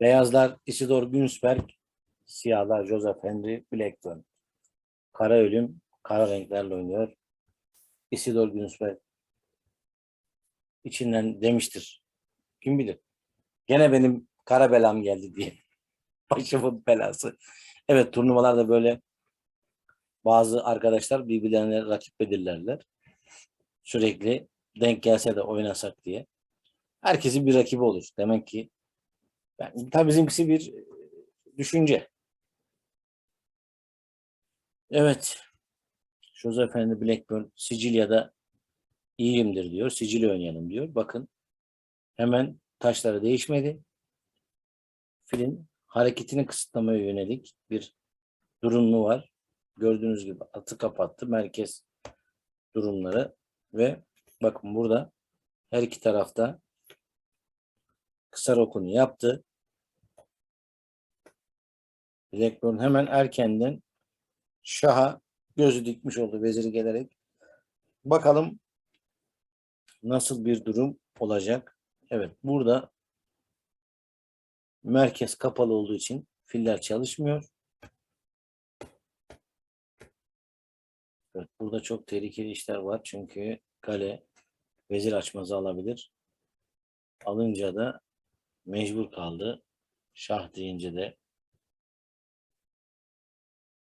Beyazlar Isidor Günsberg, siyahlar Joseph Henry Blackburn. Kara ölüm, kara renklerle oynuyor. Isidor Günsberg içinden demiştir. Kim bilir. Gene benim kara belam geldi diye. Başımın belası. Evet turnuvalarda böyle bazı arkadaşlar birbirlerine rakip belirlerler. Sürekli denk gelse de oynasak diye. Herkesin bir rakibi olur. Demek ki yani, tabii bizimkisi bir e, düşünce. Evet. Joseph Henry Blackburn Sicilya'da iyiyimdir diyor. Sicilya oynayalım diyor. Bakın hemen taşları değişmedi. Filin hareketini kısıtlamaya yönelik bir durumu var. Gördüğünüz gibi atı kapattı. Merkez durumları ve bakın burada her iki tarafta kısa rokunu yaptı. Blackburn hemen erkenden Şah'a gözü dikmiş oldu veziri gelerek. Bakalım nasıl bir durum olacak. Evet burada merkez kapalı olduğu için filler çalışmıyor. Evet, burada çok tehlikeli işler var çünkü kale vezir açmazı alabilir. Alınca da mecbur kaldı. Şah deyince de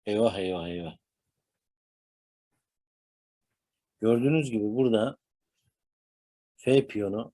eyvah eyvah eyvah. Gördüğünüz gibi burada F piyonu